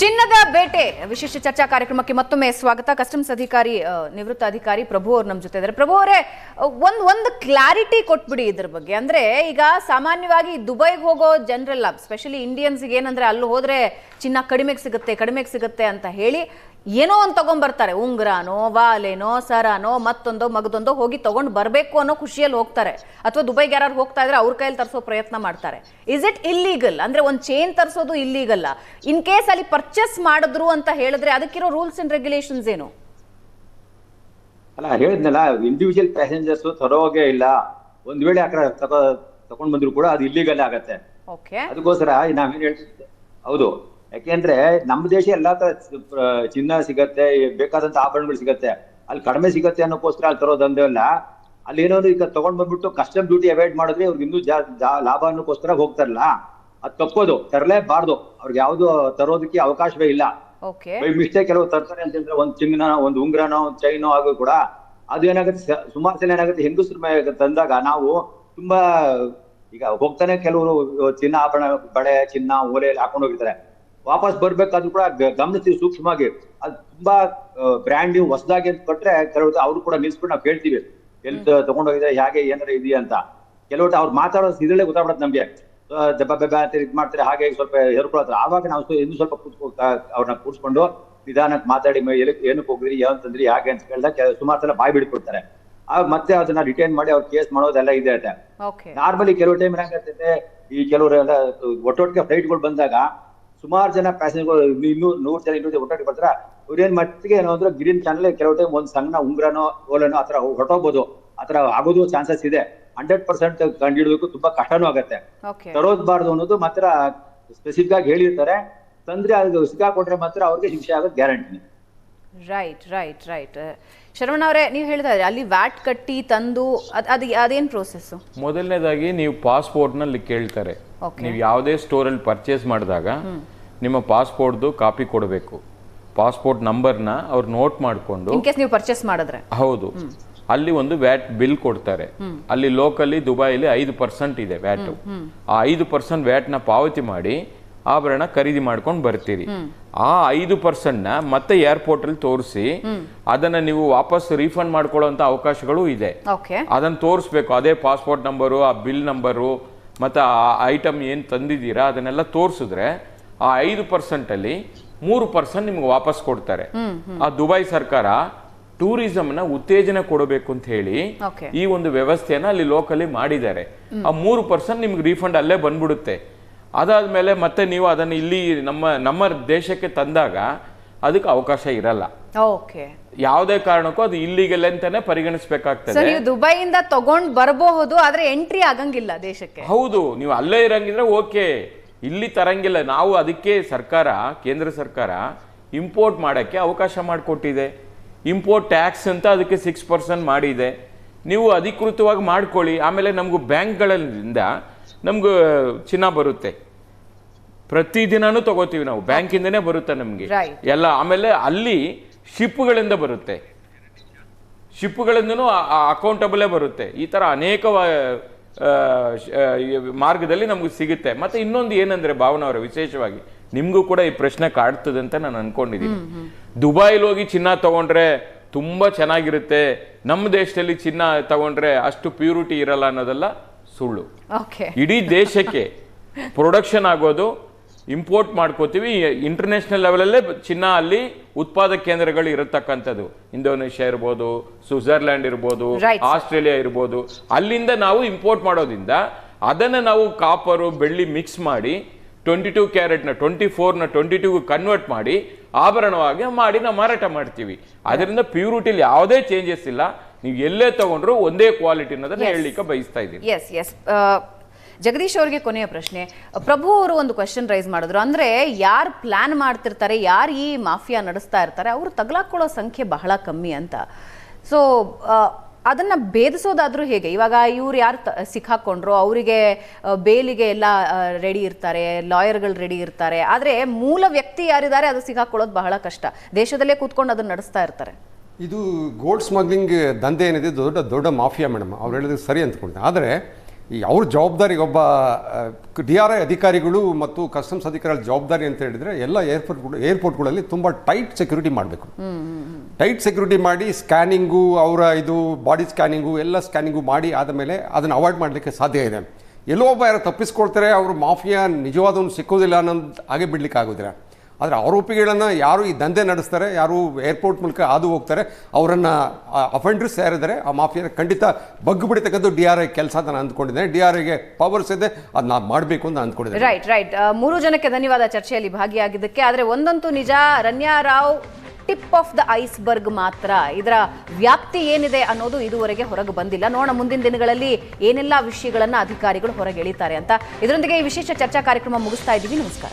ಚಿನ್ನದ ಬೇಟೆ, ವಿಶೇಷ ಚರ್ಚಾ ಕಾರ್ಯಕ್ರಮಕ್ಕೆ ಮತ್ತೊಮ್ಮೆ ಸ್ವಾಗತ. ಕಸ್ಟಮ್ಸ್ ಅಧಿಕಾರಿ ನಿವೃತ್ತ ಅಧಿಕಾರಿ ಪ್ರಭು ಅವ್ರು ನಮ್ಮ ಜೊತೆ ಇದ್ದಾರೆ. ಪ್ರಭು ಅವರೇ ಒಂದ್, ಒಂದು ಕ್ಲಾರಿಟಿ ಕೊಟ್ಬಿಡಿ ಇದ್ರ ಬಗ್ಗೆ. ಅಂದ್ರೆ ಈಗ ಸಾಮಾನ್ಯವಾಗಿ ದುಬೈಗೆ ಹೋಗೋ ಜನರೆಲ್ಲ ಸ್ಪೆಷಲಿ ಇಂಡಿಯನ್ಸ್ಗೆ ಏನಂದ್ರೆ ಅಲ್ಲಿ ಹೋದ್ರೆ ಚಿನ್ನ ಕಡಿಮೆಗೆ ಸಿಗುತ್ತೆ ಕಡಿಮೆಗೆ ಸಿಗುತ್ತೆ ಅಂತ ಹೇಳಿ ಏನೋ ಒಂದು ತಗೊಂಡ್ಬರ್ತಾರೆ ಉಂಗ್ರಾನೋ ವಾಲೆನೋ ಸರಾನೋ ಮತ್ತೊಂದೋ ಮಗದೊಂದೋ ಹೋಗಿ ತಗೊಂಡ್ ಬರಬೇಕು ಅನ್ನೋ ಖುಷಿಯಲ್ಲಿ ಹೋಗ್ತಾರೆ. ಅಥವಾ ದುಬೈಗೆ ಯಾರು ಹೋಗ್ತಾ ಇದ್ರೆ ಅವ್ರ ಕೈಯಲ್ಲಿ ತರಿಸೋ ಪ್ರಯತ್ನ ಮಾಡ್ತಾರೆ. ಇಸ್ ಇಟ್ ಇಲ್ಲೀಗಲ್ ಅಂದ್ರೆ ಒಂದು ಚೇನ್ ತರಿಸೋದು ಇಲ್ಲೀಗಲ್ಲ ಇನ್ ಕೇಸ್ ಅಲ್ಲಿ ಪರ್ಚೇಸ್ ಮಾಡಿದ್ರು ಅಂತ ಹೇಳಿದ್ರೆ ಅದಕ್ಕಿರೋ ರೂಲ್ಸ್ ಅಂಡ್ ರೆಗ್ಯುಲೇಷನ್ಸ್ ಏನು? ಅಲ್ಲ ಹೇಳಿದ್ನಲ್ಲ ಇಂಡಿವಿಜುವಲ್ ಪ್ಯಾಸೆಂಜರ್ಸ್ ತರೋಗೆ ಇಲ್ಲ. ಒಂದ್ ವೇಳೆ ತಗೊಂಡ್ ಬಂದ್ರು ಕೂಡ ಅದು ಇಲ್ಲಿಗಲ್ ಆಗತ್ತೆ. ಅದಕ್ಕೋಸ್ಕರ ನಾವೇನ್ ಹೇಳ್ತಿದ್ದೆ ಹೌದು. ಯಾಕೆಂದ್ರೆ ನಮ್ಮ ದೇಶ ಎಲ್ಲಾ ತರ ಚಿನ್ನ ಸಿಗತ್ತೆ ಬೇಕಾದಂತ ಆಭರಣಗಳು ಸಿಗತ್ತೆ. ಅಲ್ಲಿ ಕಡಿಮೆ ಸಿಗತ್ತೆ ಅನ್ನೋಕ್ಕೋಸ್ಕರ ಅಲ್ಲಿ ತರೋದಂದೇ ಅಲ್ಲ. ಅಲ್ಲಿ ಏನೋ ಒಂದು ಈಗ ತಗೊಂಡ್ ಬಂದ್ಬಿಟ್ಟು ಕಸ್ಟಮ್ ಡ್ಯೂಟಿ ಅವಾಯ್ಡ್ ಮಾಡಿದ್ರೆ ಅವ್ರಿಗೆ ಇನ್ನೂ ಲಾಭ ಅನ್ನೋಕ್ಕೋಸ್ಕರ ಹೋಗ್ತಾರಲ್ಲ? ಅದು ತಪ್ಪೋದು ತರಲೇಬಾರ್ದು. ಅವ್ರಿಗೆ ಯಾವ್ದು ತರೋದಕ್ಕೆ ಅವಕಾಶವೇ ಇಲ್ಲ. ಮಿಸ್ಟೇಕ್ ಕೆಲವು ತರ್ತಾರೆ ಅಂತಂದ್ರೆ ಒಂದ್ ಚಿನ್ನ ಒಂದ್ ಉಂಗ್ರನೋ ಒಂದ್ ಚೈನೋ ಆಗೋ ಕೂಡ ಅದು ಏನಾಗುತ್ತೆ ಸುಮಾರು ಸಲ ಏನಾಗುತ್ತೆ ಹೆಂಗಸ್ರ ಮೇಲೆ ತಂದಾಗ ನಾವು ತುಂಬಾ ಈಗ ಹೋಗ್ತಾನೆ ಕೆಲವರು ಚಿನ್ನ ಆಭರಣ ಬಳೆ ಚಿನ್ನ ಓಲೆ ಹಾಕೊಂಡ್ ಹಾಕೊಂಡು ಹೋಗಿರ್ತಾರೆ. ವಾಪಸ್ ಬರ್ಬೇಕಾದ್ರೂ ಕೂಡ ಗಮನಿಸಿ ಗಮನಿಸ್ತೀವಿ ಸೂಕ್ಷ್ಮವಾಗಿ. ಅದು ತುಂಬಾ ಬ್ರ್ಯಾಂಡ್ ಹೊಸದಾಗಿ ಅಂತ ಕೊಟ್ರೆ ಕೆಲವರು ಅವರು ಕೂಡ ನಿಲ್ಸ್ಬಿಟ್ಟು ನಾವು ಕೇಳ್ತೀವಿ. ಎಲ್ಲಿ ತಗೊಂಡೋಗಿದ್ರೆ ಹೇಗೆ ಏನಾರ ಇದೆಯಾ ಅಂತ. ಕೆಲವೊಟ್ಟು ಅವ್ರು ಮಾತಾಡೋ ಇದ್ರಲ್ಲೇ ಗೊತ್ತಾಗ್ಬಿಡತ್ತೆ ನಮ್ಗೆ. ಆ, ದಬ್ಬ ಬೆಬ್ಬ ಅಂತ ಇದ್ ಮಾಡ್ತಾರೆ ಹಾಗೆ ಸ್ವಲ್ಪ ಹೇರ್ಕೊಳತ್ರ ಆವಾಗ ನಾವು ಇನ್ನು ಸ್ವಲ್ಪ ಅವ್ರನ್ನ ಕೂರ್ಸ್ಕೊಂಡು ನಿಧಾನಕ್ಕೆ ಮಾತಾಡಿ ಏನಕ್ಕೆ ಹೋಗ್ರಿ ಏನಂತಂದ್ರಿ ಹಾಗೆ ಅಂತ ಕೇಳಿದಾಗ ಸುಮಾರು ಸಲ ಬಾಯಿ ಬಿಡ್ಕೊಡ್ತಾರೆ ಆಗ ಮತ್ತೆ ಅದನ್ನ ರಿಟೈನ್ ಮಾಡಿ ಅವ್ರ ಕೇಸ್ ಮಾಡೋದೆಲ್ಲ ಇದೆ ನಾರ್ಮಲಿ ಕೆಲವು ಟೈಮ್ ಏನಾಗತ್ತೆ ಈ ಕೆಲವ್ರೆಲ್ಲ ಒಟ್ಟೊಟ್ಟಿಗೆ ಫ್ಲೈಟ್ಗಳು ಬಂದಾಗ ಸುಮಾರು ಜನ ಪ್ಯಾಸೆಂಜರ್ಗಳು ಇನ್ನೂ ನೂರು ಜನ ಇನ್ನೂರು ಜನ ಒಟ್ಟೊಟ್ಟಿಗೆ ಬರ್ತಾರ. ಇವ್ರೇನ್ ಮಟ್ಟಿಗೆ ಏನೋ ಅಂದ್ರೆ ಗ್ರೀನ್ ಚಾನಲ್ ಕೆಲವು ಟೈಮ್ ಒಂದ್ ಸಣ್ಣ ಉಂಗ್ರನೋ ಓಲನೋ ಆತರ ಹೊರಟೋಗ್ಬೋದು. ಆತರ ಆಗೋದು ಚಾನ್ಸಸ್ ಇದೆ. ಹಂಡ್ರೆಡ್ ಪರ್ಸೆಂಟ್ ಕಂಡಿಡೋದಕ್ಕೂ ತುಂಬಾ ಕಷ್ಟನೂ ಆಗತ್ತೆ. ಓಕೆ ತರೋದ್ಬಾರ್ದು ಅನ್ನೋದು ಮಾತ್ರ ಸ್ಪೆಸಿಫಿಕ್ ಆಗಿ ಹೇಳಿರ್ತಾರೆ. ತಂದ್ರೆ ಅದು ಸಿಕ್ಕಾಕೊಂಡ್ರೆ ಮಾತ್ರ ಅವ್ರಿಗೆ ಶಿಕ್ಷೆ ಆಗೋದು guarantee right right right Sharavana ಅವರೇ ನೀವು ಹೇಳ್ತಾ ಇದ್ರಿ ಅಲ್ಲಿ ವ್ಯಾಟ್ ಕಟ್ಟಿ ತಂದು ಅದ್ ಅದು ಅದೇನ್ ಪ್ರೋಸೆಸ್ ಮೊದಲನೇದಾಗಿ ನೀವು ಪಾಸ್ಪೋರ್ಟ್ನಲ್ಲಿ ಕೇಳ್ತಾರೆ. ನೀವು ಯಾವುದೇ ಸ್ಟೋರಲ್ಲಿ ಪರ್ಚೇಸ್ ಮಾಡಿದಾಗ ನಿಮ್ಮ ಪಾಸ್ಪೋರ್ಟ್ದು ಕಾಪಿ ಕೊಡಬೇಕು. ಪಾಸ್ಪೋರ್ಟ್ ನಂಬರ್ನ ಅವ್ರು ನೋಟ್ ಮಾಡಿಕೊಂಡು ಇನ್ ಕೇಸ್ ನೀವು ಪರ್ಚೇಸ್ ಮಾಡಿದ್ರೆ. ಹೌದು. ಅಲ್ಲಿ ಒಂದು ವ್ಯಾಟ್ ಬಿಲ್ ಕೊಡ್ತಾರೆ. ಅಲ್ಲಿ ಲೋಕಲಿ ದುಬೈಲಿ ಐದು ಪರ್ಸೆಂಟ್ ಇದೆ ವ್ಯಾಟ್. ಆ ಐದು ಪರ್ಸೆಂಟ್ ವ್ಯಾಟ್ನ ಪಾವತಿ ಮಾಡಿ ಆಭರಣ ಖರೀದಿ ಮಾಡ್ಕೊಂಡು ಬರ್ತೀರಿ. ಆ ಐದು ಪರ್ಸೆಂಟ್ನ ಮತ್ತೆ ಏರ್ಪೋರ್ಟ್ ಅಲ್ಲಿ ತೋರಿಸಿ ಅದನ್ನ ನೀವು ವಾಪಸ್ ರೀಫಂಡ್ ಮಾಡ್ಕೊಳ್ಳುವಂತ ಅವಕಾಶಗಳು ಇದೆ. ಅದನ್ನ ತೋರಿಸ್ಬೇಕು. ಅದೇ ಪಾಸ್ಪೋರ್ಟ್ ನಂಬರು ಆ ಬಿಲ್ ನಂಬರು ಮತ್ತೆ ಆ ಐಟಮ್ ಏನು ತಂದಿದ್ದೀರಾ ಅದನ್ನೆಲ್ಲ ತೋರಿಸಿದ್ರೆ ಆ ಐದು ಪರ್ಸೆಂಟಲ್ಲಿ ಮೂರು ಪರ್ಸೆಂಟ್ ನಿಮ್ಗೆ ವಾಪಸ್ ಕೊಡ್ತಾರೆ. ಆ ದುಬೈ ಸರ್ಕಾರ ಟೂರಿಸಂನ ಉತ್ತೇಜನ ಕೊಡಬೇಕು ಅಂತ ಹೇಳಿ ಈ ಒಂದು ವ್ಯವಸ್ಥೆಯನ್ನ ಅಲ್ಲಿ ಲೋಕಲಿ ಮಾಡಿದ್ದಾರೆ. ಆ ಮೂರು ಪರ್ಸೆಂಟ್ ನಿಮ್ಗೆ ರೀಫಂಡ್ ಅಲ್ಲೇ ಬಂದ್ಬಿಡುತ್ತೆ. ಅದಾದ್ಮೇಲೆ ಮತ್ತೆ ನೀವು ಅದನ್ನು ಇಲ್ಲಿ ನಮ್ಮ ನಮ್ಮ ದೇಶಕ್ಕೆ ತಂದಾಗ ಅದಕ್ಕೆ ಅವಕಾಶ ಇರಲ್ಲ. ಯಾವುದೇ ಕಾರಣಕ್ಕೂ ಅದು ಇಲ್ಲಿಗೆಲ್ಲ ಅಂತಾನೆ ಪರಿಗಣಿಸಬೇಕಾಗ್ತದೆ. ನೀವು ದುಬೈಯಿಂದ ತಗೊಂಡ್ ಬರಬಹುದು ಆದ್ರೆ ಎಂಟ್ರಿ ಆಗಂಗಿಲ್ಲ ದೇಶಕ್ಕೆ. ಹೌದು ನೀವು ಅಲ್ಲೇ ಇರಂಗಿದ್ರೆ ಓಕೆ. ಇಲ್ಲಿ ತರಂಗಿಲ್ಲ. ನಾವು ಅದಕ್ಕೆ ಸರ್ಕಾರ ಕೇಂದ್ರ ಸರ್ಕಾರ ಇಂಪೋರ್ಟ್ ಮಾಡೋಕ್ಕೆ ಅವಕಾಶ ಮಾಡಿಕೊಟ್ಟಿದೆ. ಇಂಪೋರ್ಟ್ ಟ್ಯಾಕ್ಸ್ ಅಂತ ಅದಕ್ಕೆ ಸಿಕ್ಸ್ ಪರ್ಸೆಂಟ್ ಮಾಡಿದೆ. ನೀವು ಅಧಿಕೃತವಾಗಿ ಮಾಡ್ಕೊಳ್ಳಿ. ಆಮೇಲೆ ನಮಗೂ ಬ್ಯಾಂಕ್ಗಳಿಂದ ನಮ್ಗೆ ಚಿನ್ನ ಬರುತ್ತೆ. ಪ್ರತಿದಿನನೂ ತಗೋತೀವಿ ನಾವು. ಬ್ಯಾಂಕಿಂದನೇ ಬರುತ್ತೆ ನಮಗೆ. ಎಲ್ಲ ಆಮೇಲೆ ಅಲ್ಲಿ ಶಿಪ್ಗಳಿಂದ ಬರುತ್ತೆ. ಶಿಪ್ಗಳಿಂದನೂ ಅಕೌಂಟಬಲೇ ಬರುತ್ತೆ. ಈ ಥರ ಅನೇಕ ಮಾರ್ಗದಲ್ಲಿ ನಮಗೆ ಸಿಗುತ್ತೆ. ಮತ್ತೆ ಇನ್ನೊಂದು ಏನಂದ್ರೆ ಭಾವನಾ ಅವರ ವಿಶೇಷವಾಗಿ ನಿಮಗೂ ಕೂಡ ಈ ಪ್ರಶ್ನೆ ಕಾಡ್ತದೆ ಅಂತ ನಾನು ಅನ್ಕೊಂಡಿದ್ದೀನಿ ದುಬೈಲಿ ಹೋಗಿ ಚಿನ್ನ ತಗೊಂಡ್ರೆ ತುಂಬಾ ಚೆನ್ನಾಗಿರುತ್ತೆ. ನಮ್ಮ ದೇಶದಲ್ಲಿ ಚಿನ್ನ ತಗೊಂಡ್ರೆ ಅಷ್ಟು ಪ್ಯೂರಿಟಿ ಇರಲ್ಲ ಅನ್ನೋದೆಲ್ಲ ಸುಳ್ಳು. ಇಡೀ ದೇಶಕ್ಕೆ ಪ್ರೊಡಕ್ಷನ್ ಆಗೋದು ಇಂಪೋರ್ಟ್ ಮಾಡ್ಕೋತೀವಿ. ಇಂಟರ್ನ್ಯಾಷನಲ್ ಲೆವೆಲಲ್ಲೇ ಚಿನ್ನ ಅಲ್ಲಿ ಉತ್ಪಾದಕ ಕೇಂದ್ರಗಳು ಇರತಕ್ಕಂಥದ್ದು. ಇಂಡೋನೇಷ್ಯಾ ಇರ್ಬೋದು ಸ್ವಿಟ್ಜರ್ಲ್ಯಾಂಡ್ ಇರ್ಬೋದು ಆಸ್ಟ್ರೇಲಿಯಾ ಇರ್ಬೋದು. ಅಲ್ಲಿಂದ ನಾವು ಇಂಪೋರ್ಟ್ ಮಾಡೋದ್ರಿಂದ ಅದನ್ನ ನಾವು ಕಾಪರು ಬೆಳ್ಳಿ ಮಿಕ್ಸ್ ಮಾಡಿ ಟ್ವೆಂಟಿ ಟೂ ಕ್ಯಾರೆಟ್ನ ಟ್ವೆಂಟಿ ಫೋರ್ನ ಟ್ವೆಂಟಿ ಟೂ ಕನ್ವರ್ಟ್ ಮಾಡಿ ಆಭರಣವಾಗಿ ಮಾಡಿ ನಾವು ಮಾರಾಟ ಮಾಡ್ತೀವಿ. ಅದರಿಂದ ಪ್ಯೂರಿಟಿಲಿ ಯಾವುದೇ ಚೇಂಜಸ್ ಇಲ್ಲ. ನೀವು ಎಲ್ಲೇ ತಗೊಂಡ್ರು ಒಂದೇ ಕ್ವಾಲಿಟಿ ಅನ್ನೋದನ್ನ. ಹೇಳಲಿಕ್ಕೆ ಬಯಸ್ತಾ ಇದ್ದೀನಿ. ಎಸ್ ಎಸ್ ಜಗದೀಶ್ ಅವರಿಗೆ ಕೊನೆಯ ಪ್ರಶ್ನೆ. ಪ್ರಭು ಅವರು ಒಂದು ಕ್ವಶನ್ ರೈಸ್ ಮಾಡಿದ್ರು. ಅಂದ್ರೆ ಯಾರು ಪ್ಲಾನ್ ಮಾಡ್ತಿರ್ತಾರೆ, ಯಾರು ಈ ಮಾಫಿಯಾ ನಡೆಸ್ತಾ ಇರ್ತಾರೆ, ಅವರು ತಗಲಾಕೊಳ್ಳೋ ಸಂಖ್ಯೆ ಬಹಳ ಕಮ್ಮಿ ಅಂತ. ಸೊ ಅದನ್ನ ಭೇದಿಸೋದಾದ್ರೂ ಹೇಗೆ? ಇವಾಗ ಇವ್ರು ಯಾರು ಸಿಕ್ಕಾಕೊಂಡ್ರು, ಅವರಿಗೆ ಬೇಲಿಗೆ ಎಲ್ಲ ರೆಡಿ ಇರ್ತಾರೆ ಲಾಯರ್ಗಳು ರೆಡಿ ಇರ್ತಾರೆ. ಆದ್ರೆ ಮೂಲ ವ್ಯಕ್ತಿ ಯಾರಿದ್ದಾರೆ, ಅದು ಸಿಕ್ಕಾಕೊಳ್ಳೋದು ಬಹಳ ಕಷ್ಟ. ದೇಶದಲ್ಲೇ ಕೂತ್ಕೊಂಡು ಅದನ್ನ ನಡೆಸ್ತಾ ಇರ್ತಾರೆ. ಇದು ಗೋಲ್ಡ್ ಸ್ಮಗ್ಲಿಂಗ್ ದಂಧೆ ಏನಿದೆ ದೊಡ್ಡ ದೊಡ್ಡ ಮಾಫಿಯಾ ಮೇಡಮ್ ಅವ್ರು ಹೇಳಿದ್ರೆ ಸರಿ ಅಂದ್ಕೊಂಡೆ. ಆದರೆ ಅವ್ರ ಜವಾಬ್ದಾರಿ ಒಬ್ಬ ಡಿ ಆರ್ ಐ ಅಧಿಕಾರಿಗಳು ಮತ್ತು ಕಸ್ಟಮ್ಸ್ ಅಧಿಕಾರಿಗಳ ಜವಾಬ್ದಾರಿ ಅಂತ ಹೇಳಿದ್ರೆ ಎಲ್ಲ ಏರ್ಪೋರ್ಟ್ಗಳು ಏರ್ಪೋರ್ಟ್ಗಳಲ್ಲಿ ತುಂಬ ಟೈಟ್ ಸೆಕ್ಯೂರಿಟಿ ಮಾಡಬೇಕು. ಟೈಟ್ ಸೆಕ್ಯೂರಿಟಿ ಮಾಡಿ ಸ್ಕ್ಯಾನಿಂಗು ಅವರ ಇದು ಬಾಡಿ ಸ್ಕ್ಯಾನಿಂಗು ಎಲ್ಲ ಸ್ಕ್ಯಾನಿಂಗು ಮಾಡಿ ಆದಮೇಲೆ ಅದನ್ನು ಅವಾಯ್ಡ್ ಮಾಡಲಿಕ್ಕೆ ಸಾಧ್ಯ ಇದೆ. ಎಲ್ಲೋ ಒಬ್ಬ ಯಾರು ತಪ್ಪಿಸ್ಕೊಳ್ತಾರೆ ಅವರು ಮಾಫಿಯಾ ನಿಜವಾದವನು ಸಿಕ್ಕೋದಿಲ್ಲ ಅನ್ನೋದು ಹಾಗೆ ಬಿಡ್ಲಿಕ್ಕೆ ಆಗೋದಿಲ್ಲ ಆದರೆ ಆರೋಪಿಗಳನ್ನು ಯಾರು ಈ ದಂಧೆ ನಡೆಸ್ತಾರೆ, ಯಾರು ಏರ್ಪೋರ್ಟ್ ಮೂಲಕ ಹಾದು ಹೋಗ್ತಾರೆ, ಅವರನ್ನು ಅಫೆಂಡರ್ಸ್ ಸೇರಿದರೆ ಆ ಮಾಫಿಯಾ ಖಂಡಿತ ಬಗ್ಗು ಬಿಡತಕ್ಕಂಥ ಡಿ ಆರ್ ಐ ಕೆಲಸ ನಾನು ಅಂದ್ಕೊಂಡಿದ್ದೇನೆ. ಡಿ ಆರ್ ಐಗೆ ಪವರ್ಸ್ ಇದೆ ಅದನ್ನ ಮಾಡಬೇಕು ಅಂತ ಅಂದ್ಕೊಂಡಿದ್ದೆ ರೈಟ್ ರೈಟ್ ಮೂರು ಜನಕ್ಕೆ ಧನ್ಯವಾದ ಚರ್ಚೆಯಲ್ಲಿ ಭಾಗಿಯಾಗಿದ್ದಕ್ಕೆ. ಆದರೆ ಒಂದಂತೂ ನಿಜ, Ranya Rao tip of the iceberg ಮಾತ್ರ. ಇದರ ವ್ಯಾಪ್ತಿ ಏನಿದೆ ಅನ್ನೋದು ಇದುವರೆಗೆ ಹೊರಗೆ ಬಂದಿಲ್ಲ. ನೋಡೋಣ ಮುಂದಿನ ದಿನಗಳಲ್ಲಿ ಏನೆಲ್ಲ ವಿಷಯಗಳನ್ನು ಅಧಿಕಾರಿಗಳು ಹೊರಗೆ ಎಳಿತಾರೆ ಅಂತ. ಇದರೊಂದಿಗೆ ಈ ವಿಶೇಷ ಚರ್ಚಾ ಕಾರ್ಯಕ್ರಮ ಮುಗಿಸ್ತಾ ಇದ್ದೀವಿ. ನಮಸ್ಕಾರ.